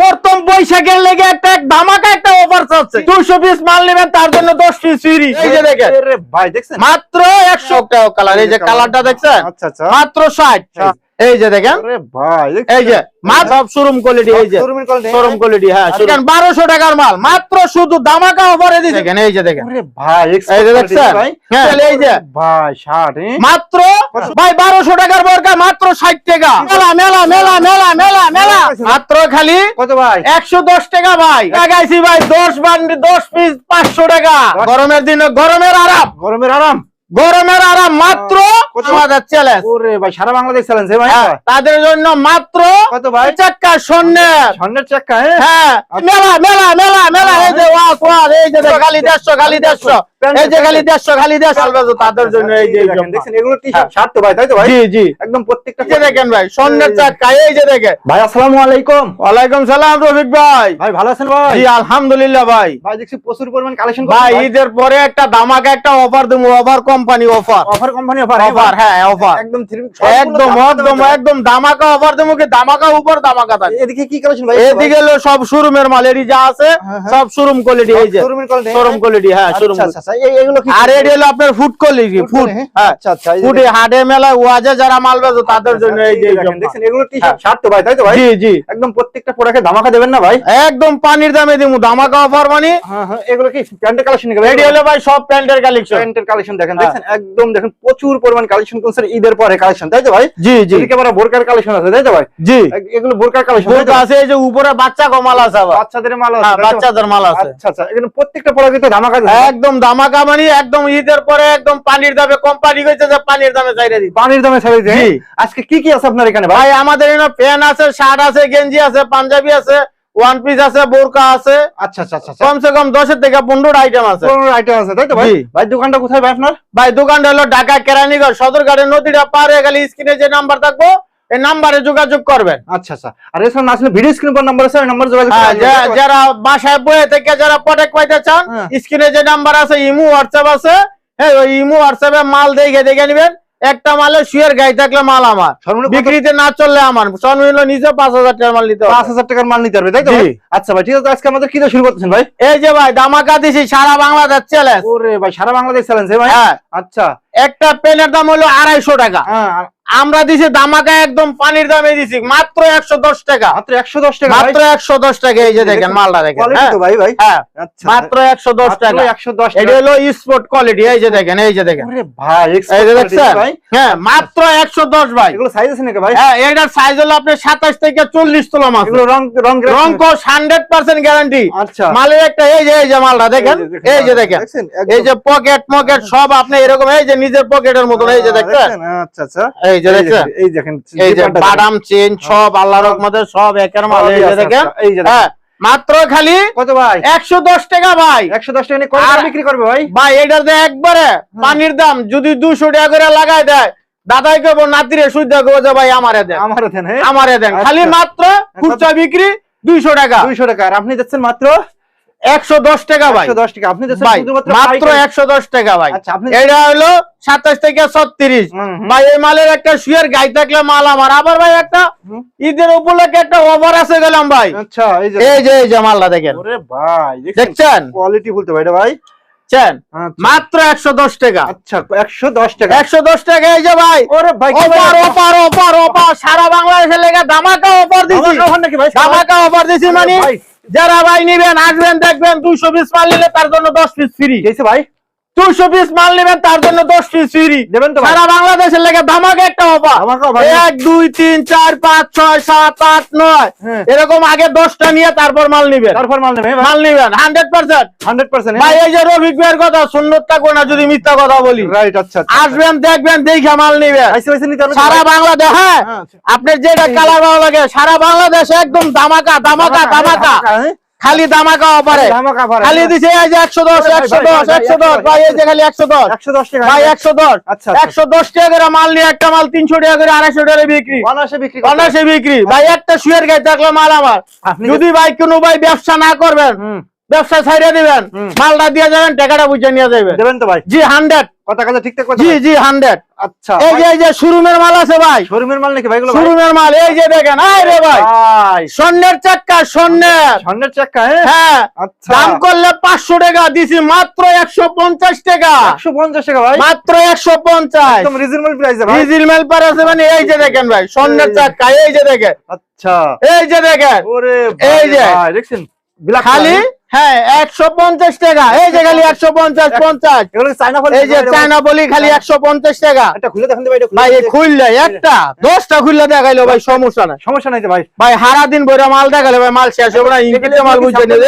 প্রথম বৈশাখের লেগে একটা এক ধামাকা একটা অফার চলছে। দুশো পিস মাল নেবেন তার জন্য দশ পিস ফ্রি এই যে দেখেন। ভাই দেখছেন? মাত্র একশো কালার এই যে কালারটা দেখছেন? আচ্ছা আচ্ছা। মাত্র ষাট। এই যে দেখেন। এই যে মাত্র শোরুম কোয়ালিটি এই যে শোরুম কোয়ালিটি হ্যাঁ। দেখেন বারোশো টাকার মাল মাত্র শুধু ধামাকা অফারে দিচ্ছে দেখেন এই যে দেখেন। আরে ভাই এই যে দেখছেন? ভাই। হ্যাঁ। এই যে ভাই শার্ট হ্যাঁ মাত্র ভাই বারোশো টাকার বরকা মাত্র ষাট টাকা। মেলা মেলা মেলা মেলা মেলা মেলা। মাত্র খালি কত ভাই? একশো দশ টাকা ভাই। লাগাইছি ভাই দশ বান্ডি দশ পিস পাঁচশো টাকা। গরমের দিনে গরমের আরাম। গরমের আরাম। গরমের আরাম মাত্র কত? আমাদের চ্যালেঞ্জ ওরে ভাই সারা বাংলাদেশ চ্যালেঞ্জ ভাই? হ্যাঁ, তাদের জন্য মাত্র কত ভাই? চাক্কা স্বর্ণের। স্বর্ণের চাক্কা হ্যাঁ? হ্যাঁ মেলা মেলা মেলা মেলা এই যে ওয়াক ওয়াক এই যে খালি দেড়শো খালি দেড়শো এই যে খালি দেড়শো খালি দেড়শো। আলবাজো তাদের জন্য এই যে দেখেন, এগুলো টি। শার্ট তো ভাই তাই তো ভাই? জি জি। একদম প্রত্যেকটা যে দেখেন ভাই স্বর্ণের চাক্কা এই যে দেখেন। ভাই আসসালামু আলাইকুম। সালাম রফিক ভাই। ভাই ভালো আছেন ভাই? জি আলহামদুলিল্লাহ ভাই। ভাই দেখছি প্রচুর পরিমাণ কালেকশন ভাই ঈদের পরে একটা ধামাকা একটা অফার দেবো offer company offer offer company offer offer হ্যাঁ অফার একদম একদম একদম একদম ধামাকা অফার দেবো কি? ধামাকা উপর ধামাকা থাকে। এদিকে কি কালেকশন ভাই? এদিকে হলো সব শোরুমের মাল যা আছে হ্যাঁ, হ্যাঁ। সব শোরুম কোয়ালিটি এই যে। শোরুম কোয়ালিটি হ্যাঁ। শোরুম আচ্ছা আচ্ছা এগুলো কি আর হলো আপনার ফুড কোয়ালিটি ফুড হ্যাঁ। আচ্ছা আচ্ছা ফুডে হাটে ওয়াজে যারা মাল বেচো তাদের জন্য এই যে দেখেন, এগুলো টি হ্যাঁ। শার্ট তো ভাই তাই তো ভাই? জি জি। একদম প্রত্যেকটা প্রোডাক্টে ধামাকা দেবেন না ভাই? একদম পানির দামে দিমু ধামাকা অফার মানে। হ্যাঁ হ্যাঁ এগুলো কি প্যান্টের কালেকশন হলো ভাই সব প্যান্টের কালেকশন প্যান্টের কালেকশন দেখেন হ্যাঁ। দেখছেন? একদম দেখেন প্রচুর পরিমাণ কালেকশন করছেন ঈদের পরে কালেকশন তাই তো ভাই? জি জি। এদিকে আবার বোরকার কালেকশন আছে তাই তো ভাই? জি। এগুলো বোরকার কালেকশন বোরকা আছে এই যে উপরে বাচ্চা কমাল আছে বাচ্চাদের মাল আছে হ্যাঁ, বাচ্চাদের মাল আছে। আচ্ছা আচ্ছা এখানে প্রত্যেকটা প্রোডাক্টে ধামাকা আছে একদম ধামাকা মানে একদম ঈদের পরে একদম পানির দামে কোম্পানি হয়েছে যে পানির দামে চাইরে দিই পানির দামে ছাড়িয়ে জি। দিয়ে আজকে কি কি আছে আপনার এখানে ভাই? ভাই আমাদের এখানে প্যান্ট আছে শার্ট আছে গেঞ্জি আছে পাঞ্জাবি আছে ওয়ান পিস আছে বোরকা আছে। আচ্ছা আচ্ছা আচ্ছা কমসে কম দশের থেকে পনেরো আইটেম আছে। আইটেম আছে তাই তো ভাই? ভাই দোকানটা কোথায় ভাই আপনার? ভাই দোকানটা হলো ঢাকা কেরানীগঞ্জ সদরঘাটের নদীটা পার গেলে স্ক্রিনে যে নাম্বার থাকব এই নাম্বারে যোগাযোগ করবেন। আচ্ছা আচ্ছা। আর এছাড়া না আসলে ভিডিও স্ক্রিন পর নাম্বার আছে ওই নাম্বার যোগাযোগ? যারা বাসায় বয়ে থেকে যারা প্রোডাক্ট পাইতে চান হ্যাঁ। স্ক্রিনে যে নাম্বার আছে ইমো হোয়াটসঅ্যাপ আছে হ্যাঁ ওই ইমো হোয়াটসঅ্যাপে মাল দেখে দেখে নিবেন। একটা মালে শুয়ের গায়ে থাকলে মাল আমার। বিক্রিতে না চললে আমার। সর্বনিম্ন নিজে পাঁচ হাজার টাকার মাল নিতে পাঁচ হাজার টাকার মাল নিতে হবে তাই তো ভাই? আচ্ছা ভাই ঠিক আছে আজকে আমাদের কি শুরু করতেছেন ভাই? এই যে ভাই দামাকা দিছি সারা বাংলাদেশ চ্যালেঞ্জ ওরে ভাই সারা বাংলাদেশ চ্যালেঞ্জ ভাই? হ্যাঁ। আচ্ছা। একটা পেনের দাম হলো আড়াইশো টাকা। হ্যাঁ আমরা দিছি দামাকা একদম পানির দামে দিছি মাত্র একশো দশ টাকা মাত্র একশো দশ টাকা মাত্র একশো দশ টাকা এই যে দেখেন মালটা দেখেন হ্যাঁ ভাই ভাই হ্যাঁ আচ্ছা মাত্র একশো দশ টাকা একশো দশ এটা হলো স্পোর্ট কোয়ালিটি এই যে দেখেন এই যে দেখেন ভাই এই যে দেখছেন ভাই হ্যাঁ মাত্র একশো দশ ভাই এগুলো সাইজ আছে নাকি ভাই হ্যাঁ এটার সাইজ হলো আপনার সাতাশ থেকে চল্লিশ তোলা মাছ রং রং রং কোষ হান্ড্রেড পার্সেন্ট গ্যারান্টি আচ্ছা মালের একটা এই যে এই যে মালটা দেখেন এই যে দেখেন এই যে পকেট মকেট সব আপনি এরকম এই যে নিজের পকেটের মতন এই যে দেখছেন? আচ্ছা আচ্ছা এই যে দেখছেন এই দেখেন এই যে বাদাম চেন সব আল্লাহর রহমতে সব একের মাল এই যে দেখেন। আচ্ছা, এই যে হ্যাঁ মাত্র খালি কত ভাই? একশো দশ টাকা ভাই। একশো দশ টাকা কত বিক্রি করবে ভাই? ভাই এটার যে একবারে পানির দাম যদি দুশো টাকা করে লাগাই দেয় দাদাই কেবল নাতিরে সুদ্ধ করব যে ভাই আমারে দেন। আমার দেন হ্যাঁ? আমারে দেন। খালি আচ্ছা। মাত্র খুচরা বিক্রি দুইশো টাকা। দুইশো টাকা। আর আপনি যাচ্ছেন মাত্র টাকা ভাই। টাকা। আপনি মাত্র। একশো দশ টাকা ভাই। আচ্ছা এটা হলো সাতাশ থেকে ছত্রিশ। হুম, হুম। ভাই এই মালের একটা শুয়ের গাই থাকলে মাল আমার। আবার ভাই একটা ঈদের উপলক্ষে একটা অফার আছে গেলাম ভাই। এই যে এই যে এই যে মালটা দেখেন। ওরে ভাই দেখছেন কোয়ালিটি বলতে ভাই এটা ভাই? চেন। মাত্র একশো দশ টাকা। আচ্ছা একশো দশ টাকা। একশো দশ টাকা এই যে ভাই। ওরে ভাই সারা বাংলাদেশের লেগে ধামাকা অফার নাকি ধামাকা অফার আরে মানে। যারা ভাই নিবেন, আসবেন, দেখবেন দুইশো পিস মাল নিলে তার জন্য দশ পিস ফ্রি ভাই? দুইশো পিস মাল নেবেন তার জন্য দশ পিস ফ্রি দেবেন তো সারা বাংলাদেশের লেগে ধামাকা একটা অফার এক দুই তিন চার পাঁচ ছয় সাত আট নয়। হ্যাঁ। এরকম আগে দশটা নিয়ে তারপর মাল নিবেন। তারপর মাল নেবে মাল নিবেন হান্ড্রেড পার্সেন্ট হান্ড্রেড পার্সেন্ট ভাই এই যে রফিক ভাইয়ের কথা সুন্নত থাকব না যদি মিথ্যা কথা বলি। রাইট আচ্ছা আচ্ছা। আসবেন দেখবেন দেখে মাল নিবেন। সারা বাংলাদেশ হ্যাঁ। হ্যাঁ। আপনার যেটা কালার ভালো লাগে সারা বাংলাদেশ একদম দামাকা দামাকা হ্যাঁ? খালি দামাকা অফারে খালি হ্যাঁ। দিছে এই যে একশো দশ ভাই, একশো ভাই, দশ একশো দশ ভাই, ভাই এই যে খালি একশো দশ। একশো দশ টাকা ভাই একশো দশ। আচ্ছা, আচ্ছা। একশো দশ টাকা করে মাল নিয়ে একটা মাল তিনশো টাকা করে আড়াইশো টাকা বিক্রি। অনাসে বিক্রি অনাসে বিক্রি। ভাই একটা শুয়ের গায়ে থাকল মাল আমার যদি ভাই কোনো ভাই ব্যবসা না করবেন। ব্যবসা ছাইড়ে দিবেন। মালটা দিয়ে যাবেন টাকাটা বুঝে নিয়ে যাবেন দেবেন তো ভাই। জি হান্ড্রেড কথা কথা ঠিকঠাক জি জি হান্ড্রেড আচ্ছা এই যে এই যে শোরুমের মাল আছে ভাই। শোরুমের মাল নাকি ভাই? শোরুমের মাল এই যে দেখেন আয় রে ভাই। ভাই। স্বর্ণের চাক্কা স্বর্ণের। স্বর্ণের চাক্কা হ্যাঁ? হ্যাঁ আচ্ছা। দাম করলে পাঁচশো টাকা দিছি মাত্র একশো পঞ্চাশ টাকা। একশো পঞ্চাশ টাকা ভাই? মাত্র একশো পঞ্চাশ। রিজনেবল প্রাইসে মানে এই যে দেখেন ভাই স্বর্ণের চাক্কা এই যে দেখেন। আচ্ছা। এই যে দেখেন। এই ভাই যে। দেখছেন? খালি? হ্যাঁ একশো পঞ্চাশ টাকা। এই যে খালি একশো পঞ্চাশ পঞ্চাশ। এগুলো কি চায়না ফল এই যে চায়না বলি খালি একশো পঞ্চাশ টাকা। এটা খুলে দেখেন তো ভাই এটা খুলে ভাই এই দেখেন। খুললে একটা দশটা খুললে দেখাইলো ভাই সমস্যা নাই। সমস্যা নাই ভাই। ভাই হারা দিন বইরা মাল দেখালে ভাই মাল শেষ হবে না ইংরেজি মাল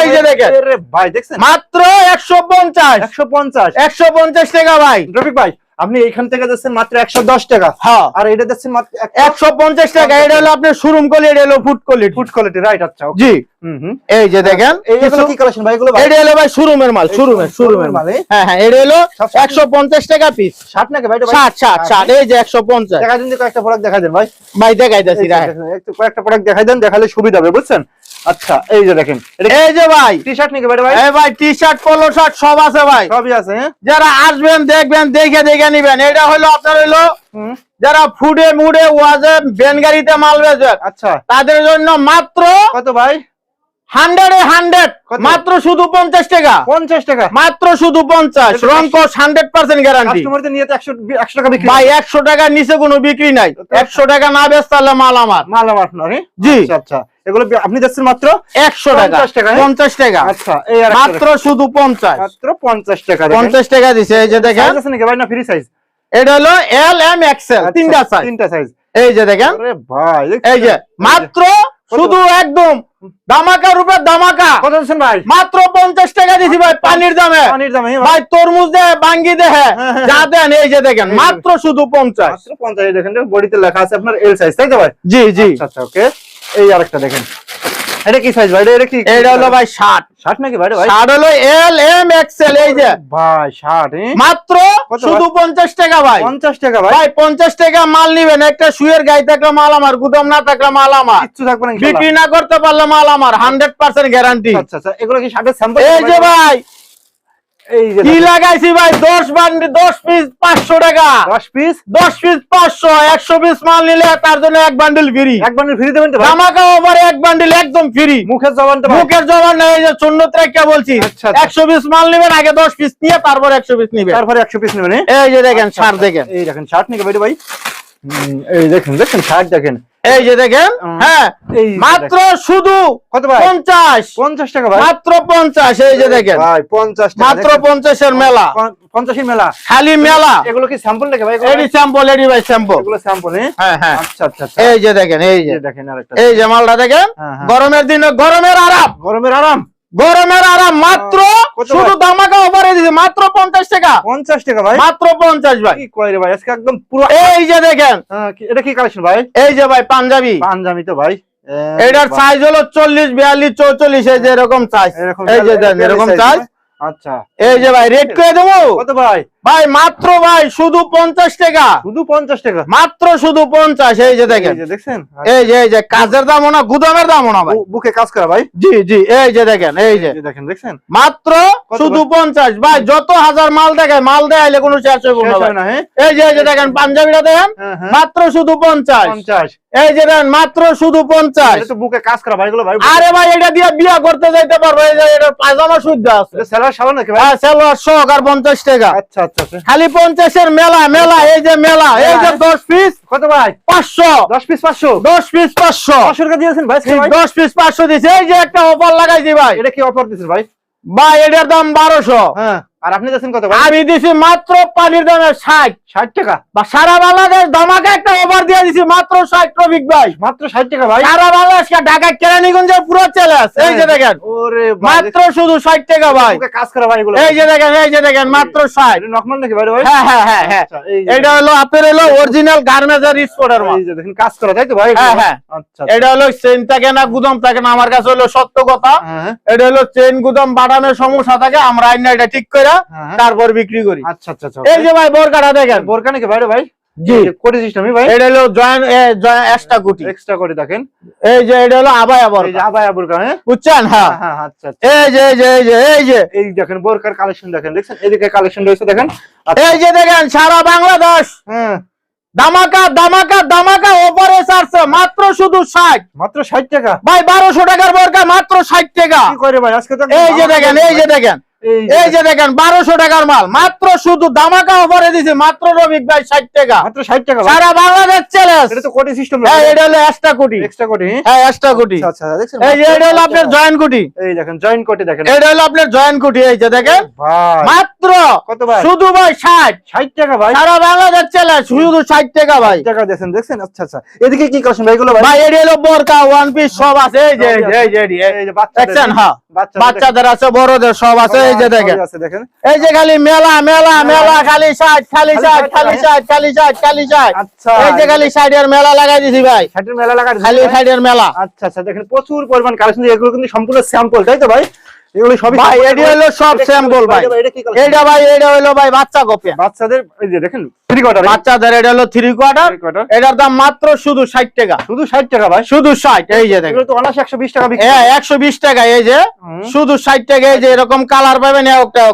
এই যে দেখেন। ভাই দেখছেন? মাত্র একশো পঞ্চাশ। একশো পঞ্চাশ। একশো পঞ্চাশ টাকা ভাই। রফিক ভাই আপনি এইখান থেকে যাচ্ছেন মাত্র একশো দশ টাকা। হ্যাঁ। আর এটা যাচ্ছেন মাত্র একশো পঞ্চাশ টাকা এটা হলো আপনার শোরুম কোয়ালিটি এটা হলো food quality food quality right আচ্ছা জি। হুম হুম। এই যে দেখেন এইগুলো কি কালেকশন ভাই এগুলো এটা হলো ভাই শোরুমের মাল শোরুমের শোরুমের মাল, মাল। হ্যাঁ হ্যাঁ এটা হলো একশো পঞ্চাশ টাকা পিস ষাট নাকি ভাই ষাট ষাট ষাট এই যে একশো পঞ্চাশ। দেখা দিন কয়েকটা প্রোডাক্ট দেখা দেন ভাই। ভাই দেখাইতেছি এই যে রাখেন দেখেন, একটু কয়েকটা প্রোডাক্ট দেখাই দেন দেখালে সুবিধা হবে বুঝছেন? আচ্ছা এই যে দেখেন এই যে ভাই। টি শার্ট নাকি ভাই ভাই? টি শার্ট পোলো শার্ট সব আছে ভাই। সবই আছে হ্যাঁ? যারা আসবেন দেখবেন দেখে দেখে নিবেন। এটা হলো আপনার হলো যারা ফুডে মুডে ওয়াজে ভ্যান গাড়িতে মাল বেচবেন আচ্ছা। তাদের জন্য মাত্র কত ভাই? Hundred hundred. মাত্র শুধু পঞ্চাশ টাকা। পঞ্চাশ টাকা। মাত্র শুধু পঞ্চাশ। এটা রংকস হান্ড্রেড পার্সেন্ট গ্যারান্টি নিয়ে একশো একশো টাকা বিক্রি ভাই একশো টাকার নিচে কোনো বিক্রি নাই। একশো টাকা না বেচতে মাল আমার। মাল আমার? জি। আচ্ছা আচ্ছা। এগুলো আপনি যাচ্ছেন মাত্র একশো টাকা। 50 টাকা, হ্যাঁ? পঞ্চাশ টাকা। আচ্ছা এই মাত্র শুধু পঞ্চাশ। মাত্র পঞ্চাশ টাকা। পঞ্চাশ টাকা দিছে এই যে দেখেন। নাকি ভাই না ফ্রি সাইজ এটা হলো এল এম এক্সেল তিনটা সাইজ তিনটা সাইজ এই যে দেখেন। ভাই এই যে মাত্র শুধু একদম দামাকা রূপে দামাকা। কত দিচ্ছেন ভাই? মাত্র পঞ্চাশ টাকা দিছি ভাই পানির দামে। পানির দামে হ্যাঁ, ভাই তরমুজ দেহে বাঙ্গি দেহে হ্যাঁ, হ্যাঁ। যা দেন এই যে দেখেন মাত্র শুধু পঞ্চাশ। পঞ্চাশ দেখেন বডিতে লেখা আছে আপনার এল সাইজ তাই তো ভাই? জি জি। আচ্ছা আচ্ছা ওকে এই আরেকটা দেখেন। এটা কি সাইজ ভাই? এটা- কি এটা হলো ভাই ষাট। ষাট নাকি ভাই ভাই? ষাট হলো এল এম এক্সেল এই যে। ভাই ষাট হ্যাঁ? মাত্র শুধু পঞ্চাশ টাকা ভাই। পঞ্চাশ টাকা ভাই? ভাই পঞ্চাশ টাকা মাল নিবেন। একটা শুয়ের গায়ে থাকলে মাল আমার গুদাম না থাকলে মাল আমার। কিচ্ছু থাকবে না বিক্রি না করতে পারলে মাল আমার হান্ড্রেড পার্সেন্ট গ্যারান্টি আচ্ছা আচ্ছা এগুলো কি ষাটের স্যাম্পল এই যে ভাই কি লাগাইছি ভাই? দশ বান্ডি দশ পিস পাঁচশো টাকা। দশ পিস? দশ পিস পাঁচশো একশো পিস মাল নিলে তার জন্য এক বান্ডিল ফ্রি এক বান্ডিল ফ্রি দেবেন ওভারে এক বান্ডিল একদম ফ্রি মুখের জবানটা মুখের জবান নেই এই যে ত্রেকা বলছি। আচ্ছা, আচ্ছা। একশো পিস মাল নিবেন আগে দশ পিস নিয়ে তারপর একশো পিস নিবেন। তারপরে একশো পিস নেবেন? এই যে দেখেন আচ্ছা। দেখেন। এই দেখেন শার্ট নাকি ভাই। এই দেখেন দেখেন শার্ট দেখেন। এই যে দেখেন হ্যাঁ মাত্র শুধু কত ভাই? পঞ্চাশ। পঞ্চাশ টাকা ভাই। মাত্র পঞ্চাশ এই যে দেখেন। ভাই পঞ্চাশ টাকা মাত্র। পঞ্চাশের মেলা। পঞ্চ- পঞ্চাশের মেলা। খালি মেলা। এগুলো কি স্যাম্পল ভাই এগুলো? এডি স্যাম্পল এডি ভাই স্যাম্পল এগুলো স্যাম্পল হ্যাঁ? হ্যাঁ হ্যাঁ। আচ্ছা আচ্ছা আচ্ছা। এই যে দেখেন এই যে। দেখেন আরেকটা এই যে মালটা দেখেন হ্যাঁ। গরমের দিনে গরমের আরাম। গরমের আরাম? গরমের আরাম মাত্র শুধু দামাকা অফারে দিছে মাত্র পঞ্চাশ টাকা। পঞ্চাশ টাকা ভাই? মাত্র পঞ্চাশ ভাই। কি কয় রে ভাই? আজকে একদম পুরো এই যে দেখেন হ্যাঁ, এটা কি কালেকশন ভাই? এই যে ভাই পাঞ্জাবি। পাঞ্জাবি তো ভাই। এটার সাইজ হলো চল্লিশ বিয়াল্লিশ চৌচল্লিশ এই যে এরকম সাইজ এই যে এরকম সাইজ আচ্ছা। এই যে ভাই রেট করে দেবো? কত ভাই? ভাই মাত্র ভাই শুধু পঞ্চাশ টাকা। শুধু পঞ্চাশ টাকা? মাত্র শুধু পঞ্চাশ এই যে দেখেন। এই যে দেখছেন? এই যে এই যে কাজের দামও না গুদামের দামও না ভাই। বুকে কাজ করা ভাই? জি জি এই যে দেখেন এই যে। দেখেন দেখছেন? মাত্র শুধু পঞ্চাশ। ভাই যত হাজার মাল দেখে মাল দেখাইলে কোনো শেষ হইব না ভাই। হয়? এই যে এই যে দেখেন পাঞ্জাবিটা দেখেন হ্যাঁ, হ্যাঁ। মাত্র শুধু পঞ্চাশ। পঞ্চাশ। এই যে দেখেন মাত্র শুধু পঞ্চাশ। এটা বুকে কাজ করা ভাইগুলো ভাই। আরে ভাই এটা দিয়ে বিয়া করতে যাইতে পারব এই যে এটা পায়জামা শুদ্ধ আছে। স্যালার সাবান নাকি ভাই? হ্যাঁ সেলোয়ার শখ আর পঞ্চাশ টাকা। আচ্ছা আচ্ছা আচ্ছা। খালি পঞ্চাশের মেলা মেলা এই যে মেলা এই যে দশ পিস কত ভাই? পাঁচশো। দশ পিস পাঁচশো? দশ পিস পাঁচশো। পাঁচশো টাকা দিয়েছেন ভাই দশ পিস পাঁচশো দিয়েছে এই যে একটা অফার লাগাইছি ভাই। এটা কি অফার দিয়েছেন ভাই? ভাই এটার দাম বারোশো। হ্যাঁ। আর আপনি দিয়েছেন কত ভাই? আমি দিছি মাত্র পানির দামে ষাট। ষাট টাকা? বা সারা বাংলাদেশ ধামাকা একটা অফার দিয়ে দিছি মাত্র ষাট ট্রফিক ভাই। মাত্র ষাট টাকা ভাই? সারা বাংলাদেশ ঢাকা কেরানীগঞ্জের পুরো চ্যালেঞ্জ এই যে দেখেন। মাত্র শুধু ষাট টাকা ভাই। কাজ করা ভাই এই যে দেখেন এই যে দেখেন মাত্র ষাট। নকমাল নাকি ভাই হ্যাঁ হ্যাঁ হ্যাঁ হ্যাঁ। আচ্ছা, এটা হলো আপনার হলো অরিজিনাল গার্মেন্টের স্পোর্টের মাল এই যে দেখেন কাজ করা তাই তো ভাই হ্যাঁ, হ্যাঁ। আচ্ছা এটা হলো চেন থাকে না গুদাম থাকে না আমার কাছে হলো সত্য কথা। হ্যাঁ। এটা হলো চেন গুদাম বাটানোর সমস্যা থাকে আমরা আইনা এটা ঠিক করে। তারপর বিক্রি করি। আচ্ছা আচ্ছা আচ্ছা। এই যে ভাই বোরকাটা দেখেন। বোরকা নাকি বাইরে ভাই? জি। কোটি সিস্টেমই ভাই? এটা হলো জয়েন্ট জয়েন্ট এক্সট্রা কুটি। এক্সট্রা করে দেখেন। এই যে এটা হলো আবায়া এই আবায়া বুরকা হ্যাঁ? বুঝছেন? হ্যাঁ। হ্যাঁ হ্যাঁ, আচ্ছা এই যে এই যে এই যে এই যে। এই দেখেন বোরকার কালেকশন দেখেন দেখছেন? এদিকে কালেকশন রয়েছে দেখেন। আচ্ছা, এই যে দেখেন সারা বাংলাদেশ। হ্যাঁ। দামাকা দামাকা দামাকা ওপরে ছাড়ছে মাত্র শুধু ষাট। মাত্র ষাট টাকা? ভাই বারোশো টাকার বোরকা মাত্র ষাট টাকা। করে ভাই? আজকে এই যে দেখেন এই যে দেখেন। এই যে দেখেন বারোশো টাকার মাল। মাত্র শুধু দামাকা অফারে দিছে মাত্র রবিক ভাই ষাট টাকা। মাত্র ষাট টাকা ভাই। সারা বাংলাদেশ চ্যালেঞ্জ এটা তো কোটি সিস্টেম হ্যাঁ এটা হলো এক্সট্রা কোটি। এক্সট্রা কোটি হ্যাঁ? হ্যাঁ এক্সট্রা কোটি। আচ্ছা আচ্ছা দেখছেন? এই যে এটা হলো আপনার জয়েন্ট কোটি। এই দেখেন জয়েন কোটি দেখেন। এটা হলো আপনার জয়েন্ট কোটি এই যে দেখেন। ভাই। মাত্র কত ভাই? শুধু ভাই ষাট। ষাট টাকা ভাই। সারা বাংলাদেশ চ্যালেঞ্জ শুধু ষাট টাকা ভাই। টাকা দেখেন দেখছেন? আচ্ছা আচ্ছা। এদিকে কি কালেকশন ভাই এগুলো ভাই? ভাই এটা হলো বোরকা ওয়ান পিস সব আছে এই যে এই যে, এই যে এই যে, এই যে বাচ্চাদের দেখছেন? হ্যাঁ বাচ্চাদের আছে বড়দের সব আছে। এই যে দেখেন। আছে দেখেন। এই যে খালি মেলা মেলা মেলা খালি ষাট খালি ষাট খালি ষাট খালি ষাট খালি ষাট আচ্ছা। এই যে খালি ষাটের মেলা লাগাই দিছি ভাই। ষাটের মেলা লাগা খালি ষাটের মেলা। আচ্ছা আচ্ছা দেখেন প্রচুর পরিমাণ কালেকশন এগুলো কিন্তু সম্পূর্ণ স্যাম্পল তাই তো ভাই? এগুলো সবই ভাই sample, হলো সব স্যাম্পল ভাই। এটা কি collection? এইটা ভাই এটা হলো ভাই বাচ্চা কপিয়া বাচ্চাদের এই যে দেখেন থ্রি কোয়ার্টার বাচ্চাদের এটা হলো থ্রি কোয়ার্টার কোয়ার্টার এটার দাম মাত্র শুধু ষাট টাকা। শুধু ষাট টাকা ভাই? শুধু ষাট এই যে দেখেন। এগুলো তো টাকা বিক্রি হ্যাঁ। এই যে। শুধু ষাট টাকা এই যে এরকম কালার পাবেন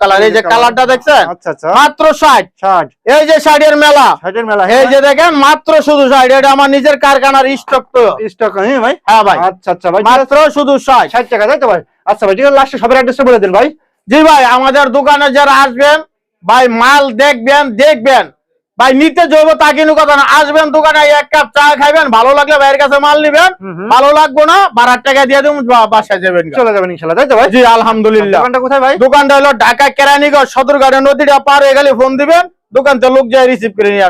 কালার এই যে কালারটা দেখছেন? আচ্ছা আচ্ছা। মাত্র ষাট। ষাট। এই যে ষাটের মেলা। মেলা এই যে দেখেন মাত্র শুধু ষাট। এটা আমার নিজের কারখানার স্টক তো। স্টক হ্যাঁ ভাই। হ্যাঁ ভাই। আচ্ছা আচ্ছা ভাই মাত্র শুধু ষাট। ষাট টাকা তাই তো ভাই? আচ্ছা ভাই ঠিক আছে লাস্টে সবার অ্যাড্রেসটা বলে দেন ভাই। জি ভাই আমাদের দোকানে যারা আসবেন ভাই মাল দেখবেন দেখবেন। ভাই নিতে যাব তা কিন্তু কথা না আসবেন দোকানে এক কাপ চা খাইবেন ভালো লাগলে ভাইয়ের কাছে মাল নিবেন। ভালো লাগবো না বারার টাকা দিয়ে দেবো বা- বাসায় যাবেন চলে যাবেন ইনশাল্লাহ তাই তো ভাই? জি আলহামদুলিল্লাহ। দোকানটা কোথায় ভাই? দোকানটা হলো ঢাকা কেরানীগঞ্জ সদরঘাটে নদীটা পার হয়ে গেলে ফোন দিবেন দোকান থেকে লোক যায় রিসিভ করে নিয়ে আসবে।